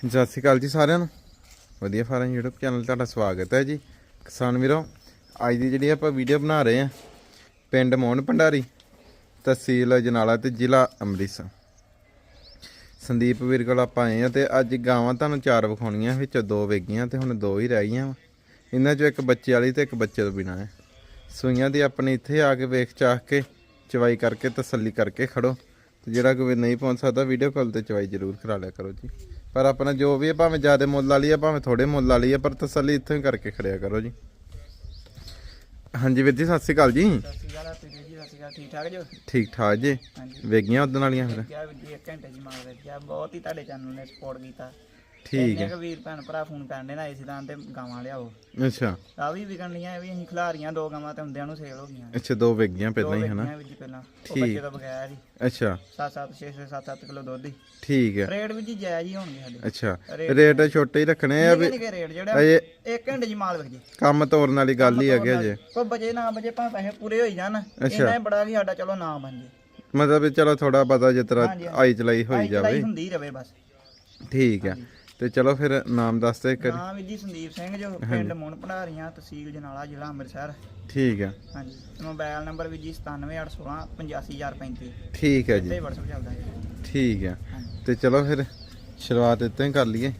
ਸਤਿ ਸ਼੍ਰੀ ਅਕਾਲ ਜੀ ਸਾਰਿਆਂ ਨੂੰ। ਵਧੀਆ ਫਾਰਮ YouTube ਚੈਨਲ ਤੁਹਾਡਾ ਸਵਾਗਤ ਹੈ ਜੀ। ਕਿਸਾਨ ਵੀਰੋ, ਅੱਜ ਦੀ ਜਿਹੜੀ ਆਪਾਂ ਵੀਡੀਓ ਬਣਾ ਰਹੇ ਆ ਪਿੰਡ ਮੋਹਨ ਭੰਡਾਰੀ, ਤਹਿਸੀਲ ਅਜਨਾਲਾ ਤੇ ਜ਼ਿਲ੍ਹਾ ਅੰਮ੍ਰਿਤਸਰ। ਸੰਦੀਪ ਵੀਰ ਕੋਲ ਆਪਾਂ ਆਏ ਆ ਤੇ ਅੱਜ ਗਾਵਾਂ ਤੁਹਾਨੂੰ ਚਾਰ ਵਿਖਾਉਣੀਆਂ, ਵਿੱਚੋਂ ਦੋ ਵੇਗੀਆਂ ਤੇ ਹੁਣ ਦੋ ਹੀ ਰਹਿ ਗਈਆਂ ਵਾ। ਇਹਨਾਂ ਚੋਂ ਇੱਕ ਬੱਚੇ ਵਾਲੀ ਤੇ ਇੱਕ ਬੱਚੇ ਤੋਂ ਬਿਨਾ ਹੈ। ਸੂਈਆਂ ਦੀ ਆਪਣੀ ਇੱਥੇ ਆ ਕੇ ਵੇਖ ਚਾਖ ਕੇ, ਚਵਾਈ ਕਰਕੇ, ਤਸੱਲੀ ਕਰਕੇ ਖੜੋ। ਤੇ ਜਿਹੜਾ ਕੋਈ ਨਹੀਂ ਪਹੁੰਚ ਸਕਦਾ ਵੀਡੀਓ ਕਾਲ ਤੇ ਚਵਾਈ ਜ਼ਰੂਰ ਕਰਾ ਲਿਆ ਕਰੋ ਜੀ। ਪਰ ਆਪਣਾ ਜੋ ਵੀ ਹੈ ਭਾਵੇਂ ਜ਼ਿਆਦਾ ਮੁੱਲ ਵਾਲੀ ਹੈ ਭਾਵੇਂ ਥੋੜੇ ਮੁੱਲ ਵਾਲੀ ਹੈ ਪਰ ਤਸੱਲੀ ਇੱਥੋਂ ਹੀ ਕਰਕੇ ਖੜਿਆ ਕਰੋ ਜੀ। ਹਾਂਜੀ ਵੀਰ ਜੀ ਸਤਿ ਸ਼੍ਰੀ ਅਕਾਲ ਜੀ। ਸਤਿ ਸ਼੍ਰੀ ਅਕਾਲ ਜੀ ਸਤਿ ਸ਼੍ਰੀ ਅਕਾਲ ਠੀਕ ਠਾਕ ਜੋ? ਠੀਕ ਠਾਕ ਜੀ। ਹਾਂਜੀ। ਵੇਗੀਆਂ ਉਦੋਂ ਵਾਲੀਆਂ ਫਿਰ? ਕਿਹਾ ਵੀ ਜੀ ਇੱਕ ਘੰਟੇ ਦੀ ਮਾਰ ਆ। ਬਹੁਤ ਹੀ ਤੁਹਾਡੇ ਚੈਨਲ ਨੇ ਸਪੋਰਟ ਕੀਤਾ। ਠੀਕ ਹੈ। ਵੀਰ ਭੈਣ ਭਰਾ ਫੋਨ ਕਰਨ ਦੇ ਨਾ ਇਸੇ ਤਾਂ ਤੇ ਗਾਵਾਂ ਲਿਆਓ। ਅੱਛਾ। ਆ ਵੀ ਵਿਕਣ ਲੀਆਂ ਇਹ ਵੀ ਅਸੀਂ ਖਿਲਾਰੀਆਂ ਦੋ ਗਾਵਾਂ ਤੇ ਹੁੰਦਿਆਂ ਨੂੰ ਸੇਲ ਹੋ ਗਈਆਂ। ਅੱਛਾ ਦੋ ਦੋ ਪਹਿਲਾਂ ਹੀ ਹਨਾ? ਵੇਚੀਆਂ ਵੀ ਜੀ ਪਹਿਲਾਂ। ਉਹ। ਬੱਚੇ ਤੋਂ ਬਗੈਰ ਹੀ। ਅੱਛਾ। 7 7 6 6 7 7 ਕਿਲੋ ਦੁੱਧ ਹੀ। ਠੀਕ ਹੈ। ਰੇਟ ਵੀ ਜੀ ਜਾਇਜ਼ ਹੀ ਹੋਣਗੇ ਸਾਡੇ। ਅੱਛਾ। ਰੇਟ- ਛੋਟੇ ਹੀ ਰੱਖਣੇ ਆ ਵੀ ਰੇਟ ਜਿਹੜਾ। ਇੱਕ ਘੰਟੇ ਦੀ ਮਾਲ ਵਿਕ ਜੇ। ਕੰਮ ਤੋਰਨ ਵਾਲੀ ਗੱਲ ਹੀ ਹੈਗੇ ਜੇ। ਕੋਈ ਬਜੇ ਨਾ ਬਜੇ ਭਾਵੇਂ ਪੈਸੇ ਪੂਰੇ ਹੋਈ ਜਾਣ। ਇਹਨਾਂ ਹੀ ਬੜਾ ਵੀ ਸਾਡਾ ਚਲੋ ਨਾ ਬਣ ਜੇ। ਮਤਲਬ ਚਲੋ ਥੋੜਾ ਪਤਾ ਹਾਂਜੀ, ਆਈ ਚਲਾਈ ਹੋਈ ਜਾਵੇ। ਹੁੰਦੀ ਰਵੇ ਬਸ। ਠੀਕ ਹੈ। ਤੇ ਚਲੋ ਫਿਰ ਨਾਮ ਦੱਸ ਦੇ ਇੱਕ ਵਾਰੀ। ਨਾਮ ਜੀ ਸੰਦੀਪ ਸਿੰਘ ਜੋ ਪਿੰਡ ਮੋਹਨ ਭੰਡਾਰੀਆਂ ਤਹਿਸੀਲ ਜਨਾਲਾ ਜ਼ਿਲ੍ਹਾ ਅੰਮ੍ਰਿਤਸਰ। ਠੀਕ ਹੈ ਹਾਂਜੀ। ਤੇ ਮੋਬਾਈਲ ਨੰਬਰ ਵੀ ਜੀ 97816 85035 ਠੀਕ ਹੈ ਜੀ। ਤੇ WhatsApp ਚੱਲਦਾ ਹੈ ਠੀਕ ਹਾਂਜੀ। ਤੇ ਚਲੋ ਫਿਰ ਸ਼ੁਰੂਆਤ ਇੱਥੇ ਹੀ ਕਰ ਲਈਏ।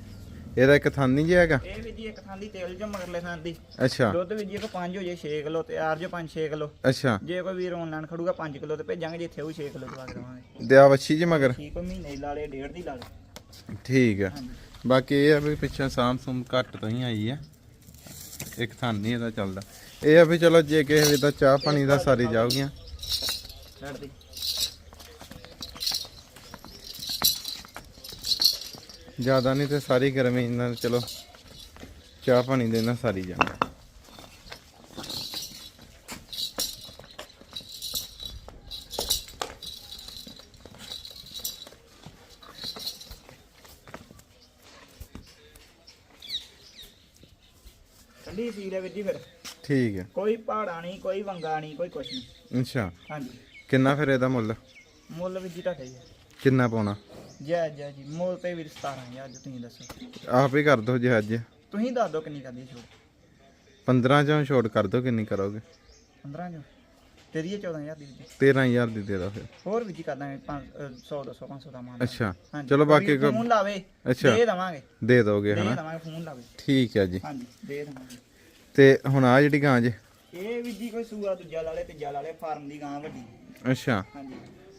ਇਹਦਾ ਇੱਕ ਥਾਨ ਨਹੀਂ ਜੀ ਹੈਗਾ? ਇਹ ਵੀ ਜੀ ਇੱਕ ਥਾਂ ਦੀ ਤੇਲ ਜੋ ਮਗਰਲੇ ਥਾਂ ਦੀ। ਅੱਛਾ। ਦੁੱਧ ਵੀ ਜੀ ਕੋ 5 ਹੋ ਜੇ 6 ਕਿਲੋ ਤੇ ਆਰ ਜੋ 5 6 ਕਿਲੋ। ਅੱਛਾ। ਜੇ ਕੋਈ ਵੀਰ ਆਨਲਾਈਨ ਖੜੂਗਾ 5 ਕਿਲੋ ਤੇ ਭੇਜਾਂਗੇ ਜਿੱਥੇ ਉਹ 6 ਕਿਲੋ ਦਵਾ ਦੇਵਾਂਗੇ। ਦਿਆ ਵੱਛੀ ਜੀ ਮਗਰ। ਠੀਕ ਮਹੀਨੇ ਲਾ ਲੇ ਡੇਢ ਦੀ ਲਾ ਲੇ ਠੀਕ ਹਾਂਜੀ। ਬਾਕੀ ਇਹ ਆ ਵੀ ਪਿੱਛੇ ਸਾਮ ਸੁਮ ਘੱਟ ਤੋਂ ਹੀ ਆਈ ਆ। ਇੱਕ ਥਾਨ ਨਹੀਂ ਇਹਦਾ ਚੱਲਦਾ। ਇਹ ਆ ਵੀ ਚਲੋ ਜੇ ਕਿਸੇ ਦਾ ਚਾਹ ਪਾਣੀ ਦਾ ਸਾਰੀ ਜਾਊਗੀਆਂ। ਜ਼ਿਆਦਾ ਨਹੀਂ ਤੇ ਸਾਰੀ ਗਰਮੀ ਨਾਲ ਚਲੋ ਚਾਹ ਪਾਣੀ ਦੇ ਨਾਲ ਸਾਰੀ ਜਾਊਗੀ। ਠੰਡੀ ਸੀ ਲੈ ਵੀਰ ਜੀ ਫਿਰ। ਠੀਕ ਹੈ। ਕੋਈ ਪਹਾੜਾ ਨਹੀਂ ਕੋਈ ਵੰਗਾ ਨਹੀਂ ਕੋਈ ਕੁਛ ਨਹੀਂ। ਅੱਛਾ। ਹਾਂਜੀ। ਕਿੰਨਾ ਫਿਰ ਇਹਦਾ ਮੁੱਲ? ਮੁੱਲ ਵੀ ਜੀ ਤੁਹਾਡਾ ਹੀ ਹੈ। ਕਿੰਨਾ ਪਾਉਣਾ? ਜੈ ਜੈ ਜੀ ਮੁੱਲ ਤੇ ਵੀਰ 17000 ਅੱਜ ਤੁਸੀਂ ਦੱਸੋ। ਆਪ ਹੀ ਕਰ ਦੋ ਜੇ ਅੱਜ। ਤੁਸੀਂ ਦੱਸ ਦਿਓ ਕਿੰਨੀ ਕਰਦੀ ਛੋਟ। 15 ਚੋਂ ਛੋਟ ਕਰ ਦੋ ਕਿੰਨੀ ਕਰੋਗੇ। 15 ਜੋ ਤੇਰੀ 14000 ਦੀ ਜੀ 13000 ਦੀ ਦੇ ਦੋ ਫਿਰ। ਹੋਰ ਵੀ ਜੀ ਕਰ ਦਾਂਗੇ? 100 200 500 ਦਾ ਮਾਨ ਅੱਛਾ। ਚਲੋ ਬਾਕੀ ਫੋਨ ਲਾਵੇ ਅੱਛਾ। ਦੇ ਦਵਾਂਗੇ। ਦੇ ਦੋਗੇ ਦੇ ਹਨਾ? ਦਵਾਂਗੇ ਫੋਨ ਲਾਵੇ। ਠੀਕ ਹੈ ਜੀ। ਹਾਂਜੀ ਦੇ ਦਵਾਂਗੇ। ਤੇ ਹੁਣ ਆ ਜਿਹੜੀ ਗਾਂ ਜੇ? ਇਹ ਵੀ ਜੀ ਕੋਈ ਸੂਆ ਦੂਜਾ ਲਾਲੇ ਤੀਜਾ ਲਾਲੇ ਫਾਰਮ ਦੀ ਗਾਂ ਵੱਡੀ। ਅੱਛਾ। ਹਾਂਜੀ।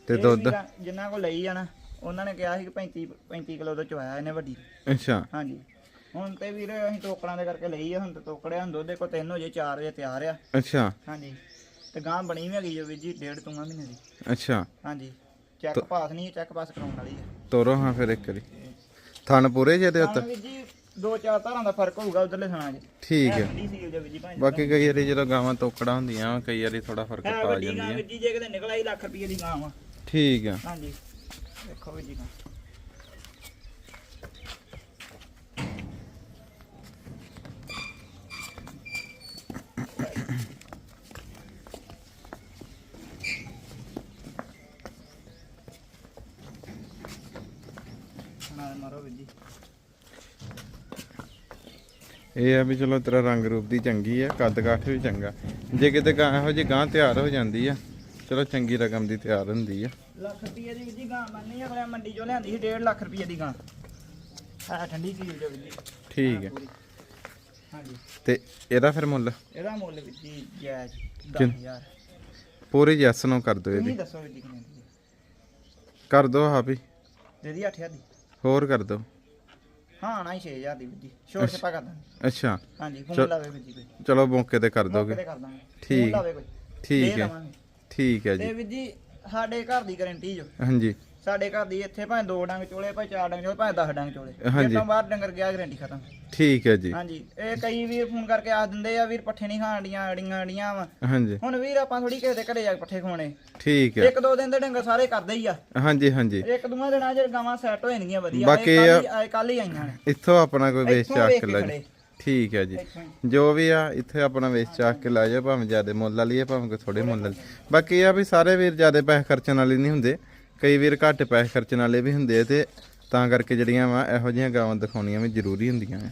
ਤੇ ਦੁੱਧ? ਜਿਨ੍ਹਾਂ ਕੋ ਲਈ ਨਾ ਉਹਨਾਂ ਨੇ ਕਿਹਾ ਸੀ ਕਿ 35 35 ਕਿਲੋ ਦਾ ਚਵਾਇਆ ਇਹਨੇ ਵੱਡੀ। ਅੱਛਾ। ਹਾਂਜੀ। ਹੁਣ ਤੇ ਵੀਰ ਅਸੀਂ ਟੋਕੜਾਂ ਦੇ ਕਰਕੇ ਲਈ ਆ ਹੁਣ ਤੇ ਟੋਕੜਿਆਂ ਨੂੰ ਦੁੱਧ ਕੋ 3 ਵਜੇ 4 ਵਜੇ ਤਿਆਰ ਆ। ਅੱਛਾ। ਹਾਂਜੀ। ਤੇ ਗਾਂ ਬਣੀ ਵੀ ਹੈਗੀ ਜੋ ਵੀਰ ਜੀ ਡੇਢ ਤੋਂ ਮਹੀਨੇ ਦੀ। ਅੱਛਾ। ਹਾਂਜੀ ਚੈੱਕ ਪਾਸ ਨਹੀਂ ਚੈੱਕ ਪਾਸ ਕਰਾਉਣ ਵਾਲੀ ਹੈ ਤੋਰੋ ਹਾਂ ਫਿਰ ਇੱਕ ਵਾਰੀ। ਥਣ ਪੂਰੇ ਜੇ ਦੇ ਉੱਤੇ? ਹਾਂ ਵੀਰ ਜੀ ਦੋ ਚਾਰ ਧਾਰਾਂ ਦਾ ਫ਼ਰਕ ਹੋਊਗਾ ਉਧਰਲੇ ਥਾਣਾ 'ਚ। ਠੀਕ ਹੈ ਠੰਡੀ ਸੀਲ ਜੋ ਵੀਰ ਜੀ ਭਾਂਜ ਬਾਕੀ ਕਈ ਵਾਰੀ ਜਦੋਂ ਗਾਵਾਂ ਤੋਕੜਾ ਹੁੰਦੀਆਂ ਕਈ ਵਾਰੀ ਥੋੜਾ ਫ਼ਰਕ ਹੈ ਪਾ ਵੱਡੀ ਗਾਂ ਜਾਂਦੀਆਂ। ਵੀਰ ਜੀ ਜੇ ਕਿਤੇ ਨਿਕਲ ਆਈ ਲੱਖ ਰੁਪਏ ਦੀ ਗਾਂ ਵਾ। ਠੀਕ ਆ। ਹਾਂਜੀ। ਦੇਖੋ ਵੀਰ ਜੀ ਗਾਂ। ਨਾਲ ਮਾਰੋ ਵੀਰ ਜੀ। ਇਹ ਆ ਵੀ ਚਲੋ ਤੇਰਾ ਰੰਗ ਰੂਪ ਦੀ ਚੰਗੀ ਆ ਕੱਦ ਕਾਠ ਵੀ ਚੰਗਾ। ਜੇ ਕਿਤੇ ਗਾਂ ਇਹੋ ਜਿਹੀ ਗਾਂ ਤਿਆਰ ਹੋ ਜਾਂਦੀ ਆ ਚਲੋ ਚੰਗੀ ਰਕਮ ਦੀ ਤਿਆਰ ਹੁੰਦੀ ਆ। ਲੱਖ ਰੁਪਏ ਦੀ ਵੀਰ ਜੀ ਗਾਂ ਮੰਨੀ ਅਗਲੇ ਮੰਡੀ ਚੋਂ ਲਿਆਂਦੀ ਸੀ 1.5 ਲੱਖ ਰੁਪਏ ਦੀ ਗਾਂ ਹੈ ਠੰਡੀ ਸੀ ਜੋ ਵੀਰ ਜੀ। ਠੀਕ ਹੈ। ਹਾਂਜੀ। ਤੇ ਇਹਦਾ ਫਿਰ ਮੁੱਲ? ਇਹਦਾ ਮੁੱਲ ਵੀਰ ਜੀ ਜਾਇਜ਼ ਕਿੰਨ- 10000 ਪੂਰੀ ਜੈਸ ਨੂੰ ਕਰ ਦਿਓ ਤੁਸੀਂ ਇਹਦੀ। ਦੱਸੋ ਵੀਰ ਜੀ ਕਿੰਨੇ ਦੀ ਕਰ ਦਿਓ ਹਾਂ। ਵੀ ਦੇ ਦੀ 8000 ਦੀ। ਹੋਰ ਕਰ ਦਿਓ ਹਾਂ ਨਾ ਹੀ 6000 ਦੀ ਵੀਰ ਜੀ। ਛੋਟ ਛਪਾ ਕਰ ਦਾਂਗੇ। ਅੱਛਾ। ਹਾਂਜੀ। ਫੋਨ ਲਾਵੇ ਵੀਰ ਜੀ ਕੋਈ। ਚਲੋ ਮੌਕੇ ਤੇ ਕਰ ਦੋਗੇ। ਤੇ ਕਰ ਦਾਂਗੇ। ਠੀਕ। ਫੋਨ ਲਾਵੇ ਕੋਈ। ਠੀਕ ਦੇ ਹੈ। ਦੇਵਾਂਗੇ। ਠੀਕ ਹੈ ਤੇ ਜੀ। ਵੀਰ ਜੀ ਸਾਡੇ ਘਰ ਦੀ ਗਾਰੰਟੀ ਜੋ। ਹਾਂਜੀ। ਸਾਡੇ ਘਰ ਦੀ ਇੱਥੇ ਭਾਵੇਂ ਦੋ ਡੰਗ ਚੋਲੇ ਭਾਵੇਂ ਚਾਰ ਡੰਗ ਚੋਲੇ ਭਾਵੇਂ 10 ਡੰਗ ਚੋਲੇ। ਹਾਂਜੀ। ਜੇ ਤੋਂ ਬਾਅਦ ਡੰਗਰ ਗਿਆ ਗਾਰੰਟੀ ਖਤਮ। ਠੀਕ ਹੈ ਜੀ। ਹਾਂਜੀ। ਇਹ ਕਈ ਵੀਰ ਫੋਨ ਕਰਕੇ ਆਖ ਦਿੰਦੇ ਆ ਵੀਰ ਪੱਠੇ ਨਹੀਂ ਖਾਣ ਡੀਆਂ ਅੜੀਆਂ ਅੜੀਆਂ ਵਾ। ਹਾਂਜੀ। ਹੁਣ ਵੀਰ ਆਪਾਂ ਥੋੜੀ ਕਿਸੇ ਦੇ ਘਰੇ ਜਾ ਕੇ ਪੱਠੇ ਖਵਾਉਣੇ। ਠੀਕ ਹੈ। ਇੱਕ ਦੋ ਦਿਨ ਦੇ ਡੰਗਰ ਸਾਰੇ ਕਰਦੇ ਹੀ ਆ। ਹਾਂਜੀ ਹਾਂਜੀ। ਇੱਕ ਦੋਵਾਂ ਦਿਨਾਂ ਚ ਗਾਵਾਂ ਸੈੱਟ ਹੋ ਜਾਣਗੀਆਂ ਵਧੀਆ। ਬਾਕੀ ਇਹ ਕੱਲ੍ਹ ਆ- ਹੀ- ਆਏ ਕੱਲ ਹੀ ਆਈਆਂ ਨੇ। ਇੱਥੋਂ ਆਪਣਾ ਕੋਈ ਵੇਚ ਇੱਥੋਂ ਵੇਖ ਕੇ ਕੇ ਲੈ ਖੜੇ। ਜੀ ਠੀਕ ਹੈ ਜੀ। ਇੱਥੋਂ ਹੀ। ਜੋ ਵੀ ਆ ਇੱਥੇ ਆਪਣਾ ਵੇਚ ਚਾਕ ਕੇ ਲੈ ਜਾਓ ਭਾਵੇਂ ਜ਼ਿਆਦਾ ਮੁੱਲ ਵਾਲੀ ਹੈ ਭਾਵੇਂ ਕੋਈ ਥੋੜੇ ਮੁੱਲ ਵਾਲੀ। ਬਾਕੀ ਇਹ ਆ ਵੀ ਸਾਰੇ ਵੀਰ ਜ਼ਿਆਦਾ ਪੈਸੇ ਖਰਚਣ ਵਾਲੇ ਨਹੀਂ ਹੁੰਦੇ। ਕਈ ਵਾਰ ਘੱਟ ਪੈਸੇ ਖਰਚਣ ਵਾਲੇ ਵੀ ਹੁੰਦੇ ਆ ਤੇ ਤਾਂ ਕਰਕੇ ਜਿਹੜੀਆਂ ਵਾ ਇਹੋ ਜਿਹੀਆਂ ਗਾਵਾਂ ਦਿਖਾਉਣੀਆਂ ਵੀ ਜ਼ਰੂਰੀ ਹੁੰਦੀਆਂ ਆ